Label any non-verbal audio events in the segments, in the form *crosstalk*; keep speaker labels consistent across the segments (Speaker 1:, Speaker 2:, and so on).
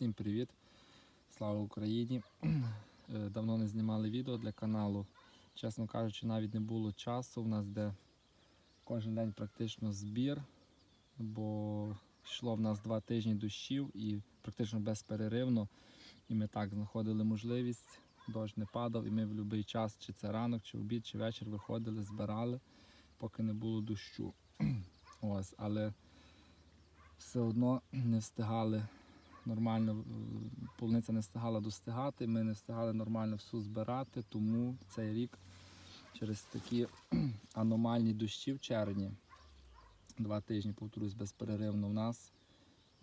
Speaker 1: Всім привіт! Слава Україні! *clears throat* Е, Давно не знімали відео для каналу. Чесно кажучи, навіть не було часу. У нас де кожен день практично збір, бо йшло в нас два тижні дощів і практично безперервно. І ми так знаходили можливість, дощ не падав, і ми в будь-який час, чи це ранок, чи обід, чи вечір виходили, збирали, поки не було дощу. *clears throat* Ось, але все одно не встигали нормально, е, полуниця не встигала достигати, ми не встигали нормально всю збирати, тому цей рік через такі *clears throat* аномальні дощі в червні, два тижні, повторюсь, безперервно в нас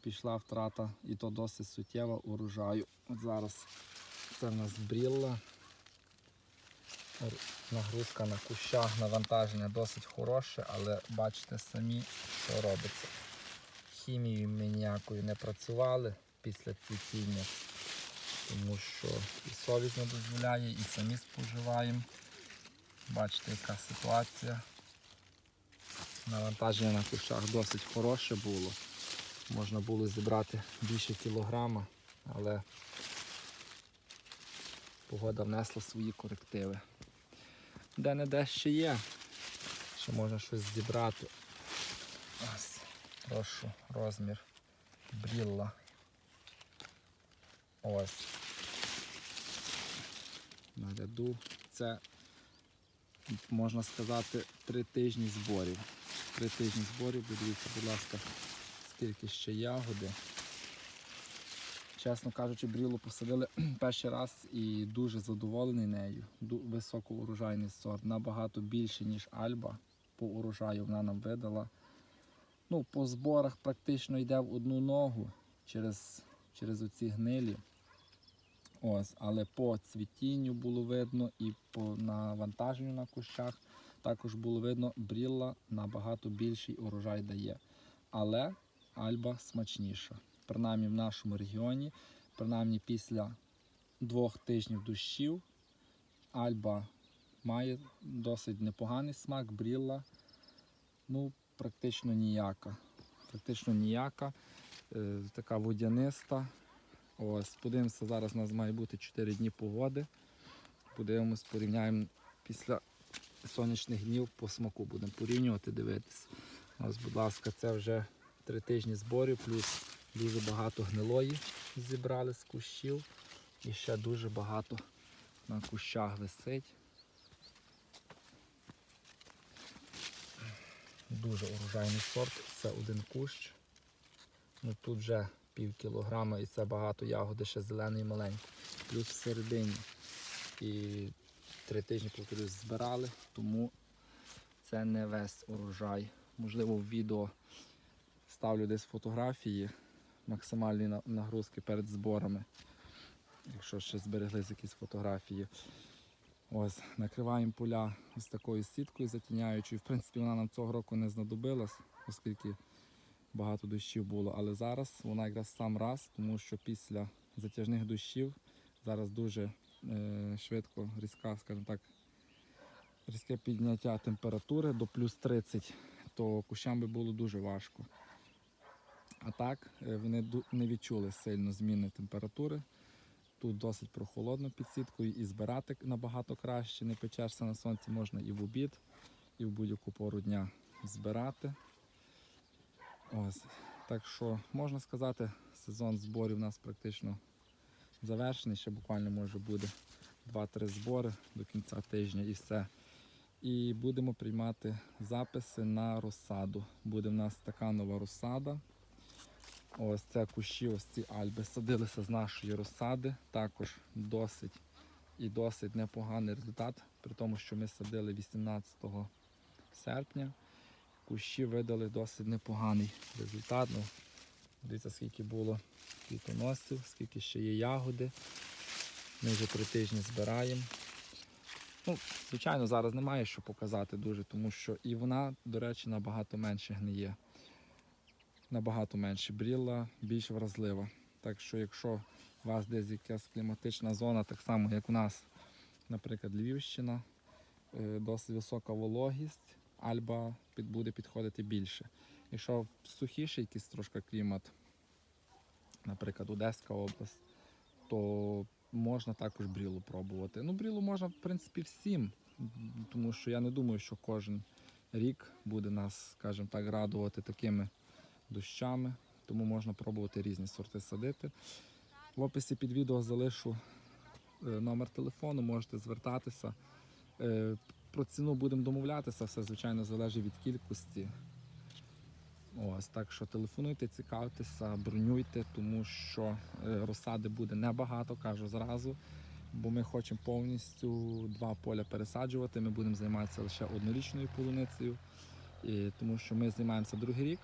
Speaker 1: пішла втрата, і то досить суттєва урожаю. От зараз це в нас брілла. Нагрузка на кущах, навантаження досить хороше, але бачите самі, що робиться. Хімією ми ніякою не працювали після цвітіння, тому що і совість не дозволяє, і самі споживаємо. Бачите, яка ситуація. Навантаження на кущах досить хороше було. Можна було зібрати більше кілограма, але погода внесла свої корективи. Де-не-де ще є, ще можна щось зібрати. Ось, прошу, розмір брілла. Ось. Ряду. Це, можна сказати, три тижні зборів. Три тижні зборів, подивіться, будь ласка, скільки ще ягоди. Чесно кажучи, брілу посадили *clears throat* перший раз і дуже задоволений нею. Високоурожайний сорт, набагато більше, ніж Альба. По урожаю вона нам видала. Ну, по зборах практично йде в одну ногу через, через оці гнилі. Ось, але по цвітінню було видно і по навантаженню на кущах також було видно, брілла набагато більший урожай дає. Але альба смачніша. Принаймні в нашому регіоні, принаймні після двох тижнів дощів, альба має досить непоганий смак, брілла ну, практично ніяка. Практично ніяка, е, така водяниста. Ось, подивимося, зараз у нас має бути 4 дні погоди. Подивимось, порівняємо після сонячних днів по смаку. Будемо порівнювати, дивитись. Ось, будь ласка, це вже три тижні зборів, плюс дуже багато гнилої зібрали з кущів. І ще дуже багато на кущах висить. Дуже урожайний сорт. Це один кущ. Ну, тут вже пів кілограма і це багато ягоди ще зеленої маленької. Плюс всередині. І три тижні повторюсь, збирали, тому це не весь урожай. Можливо, в відео ставлю десь фотографії максимальні нагрузки перед зборами. Якщо ще збереглись якісь фотографії. Ось, накриваємо поля ось такою сіткою затіняючою. В принципі, вона нам цього року не знадобилась, оскільки багато дощів було. Але зараз вона якраз сам раз, тому що після затяжних дощів зараз дуже е, швидко різка, скажімо так, різке підняття температури до плюс 30, то кущам би було дуже важко. А так е, вони не відчули сильно зміни температури. Тут досить прохолодно під сіткою і збирати набагато краще, не печешся на сонці, можна і в обід, і в будь-яку пору дня збирати. Ось. Так що можна сказати, сезон зборів у нас практично завершений. Ще буквально може буде 2-3 збори до кінця тижня і все. І будемо приймати записи на розсаду. Буде в нас така нова розсада. Ось це кущі, ось ці альби садилися з нашої розсади. Також досить і досить непоганий результат, при тому, що ми садили 18 серпня. Кущі видали досить непоганий результат. Ну, дивіться, скільки було квітоносів, скільки ще є ягоди. Ми вже три тижні збираємо. Ну, звичайно, зараз немає що показати дуже, тому що і вона, до речі, набагато менше гниє. Набагато менше брілла, більш вразлива. Так що, якщо у вас десь якась кліматична зона, так само як у нас, наприклад, Львівщина, е, досить висока вологість, альба буде підходити більше. Якщо сухіший якийсь трошки клімат, наприклад, Одеська область, то можна також брілу пробувати. Ну, брілу можна, в принципі, всім, тому що я не думаю, що кожен рік буде нас, скажімо так, радувати такими дощами, тому можна пробувати різні сорти садити. В описі під відео залишу е, номер телефону, можете звертатися. Про ціну будемо домовлятися, все звичайно залежить від кількості. Ось, так що телефонуйте, цікавтеся, бронюйте, тому що е, розсади буде небагато, кажу зразу. Бо ми хочемо повністю два поля пересаджувати. Ми будемо займатися лише однорічною полуницею, і, тому що ми займаємося другий рік.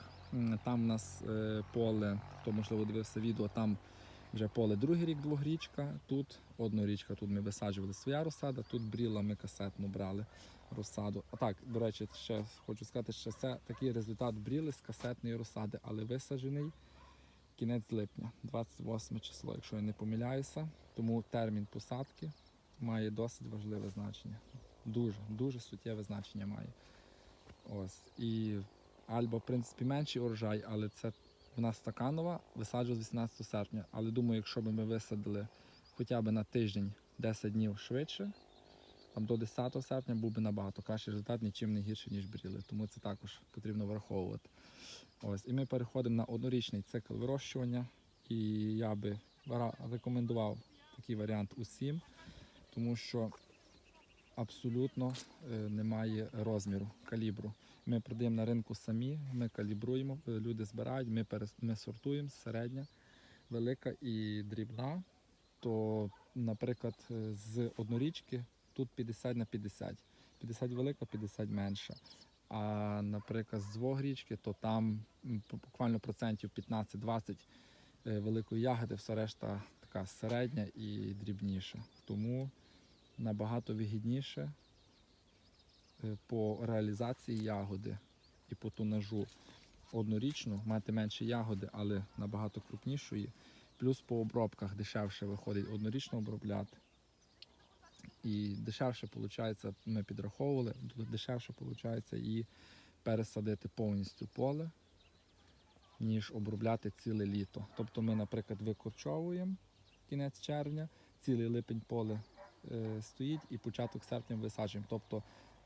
Speaker 1: Там у нас е, поле, хто можливо дивився відео, там вже поле другий рік двогрічка, тут однорічка, тут ми висаджували своя розсада, тут бріла ми касетну брали розсаду. А так, до речі, ще хочу сказати, що це такий результат бріли з касетної розсади, але висаджений кінець липня, 28 число, якщо я не помиляюся. Тому термін посадки має досить важливе значення. Дуже, дуже суттєве значення має. Ось. І Альба, в принципі, менший урожай, але це в нас стаканова, висаджував з 18 серпня. Але думаю, якщо б ми висадили хоча б на тиждень 10 днів швидше, там до 10 серпня був би набагато кращий результат, нічим не гірший, ніж бріли. Тому це також потрібно враховувати. Ось. І ми переходимо на однорічний цикл вирощування. І я би рекомендував такий варіант усім, тому що абсолютно е, немає розміру, калібру. Ми продаємо на ринку самі, ми калібруємо, е, люди збирають, ми, перес- ми сортуємо середня, велика і дрібна. То, наприклад, е, з однорічки тут 50 на 50. 50 велика, 50 менша. А, наприклад, з двогрічки, то там буквально процентів 15-20 е, великої ягоди, все решта така середня і дрібніша. Тому набагато вигідніше е, по реалізації ягоди і по тонажу однорічну, мати менше ягоди, але набагато крупнішої. Плюс по обробках дешевше виходить однорічно обробляти. І дешевше виходить, ми підраховували, дешевше виходить і пересадити повністю поле, ніж обробляти ціле літо. Тобто ми, наприклад, викорчовуємо кінець червня, цілий липень поле стоїть і початок серпня висаджуємо. Тобто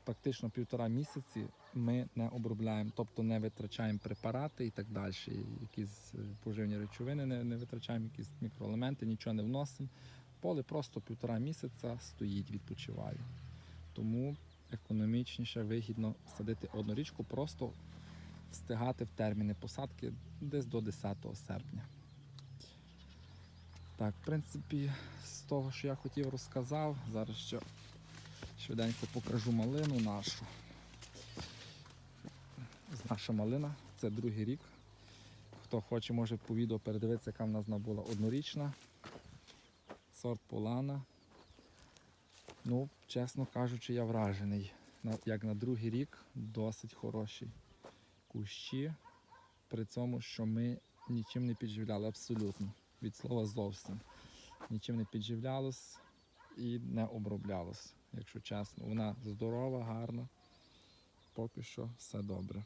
Speaker 1: практично півтора місяці ми не обробляємо, тобто не витрачаємо препарати і так далі. Якісь е, поживні речовини не, не витрачаємо, якісь мікроелементи, нічого не вносимо. Поле просто півтора місяця стоїть, відпочиває. Тому економічніше, вигідно садити однорічку, просто встигати в терміни посадки десь до 10 серпня. Так, в принципі, з того, що я хотів, розказав. Зараз ще швиденько покажу малину нашу. Наша малина це другий рік. Хто хоче, може по відео передивитися, яка в нас була однорічна. Сорт Полана. Ну, чесно кажучи, я вражений. Як на другий рік досить хороші кущі. При цьому, що ми нічим не підживляли абсолютно. Від слова зовсім. Нічим не підживлялось і не оброблялось, якщо чесно. Вона здорова, гарна. Поки що все добре.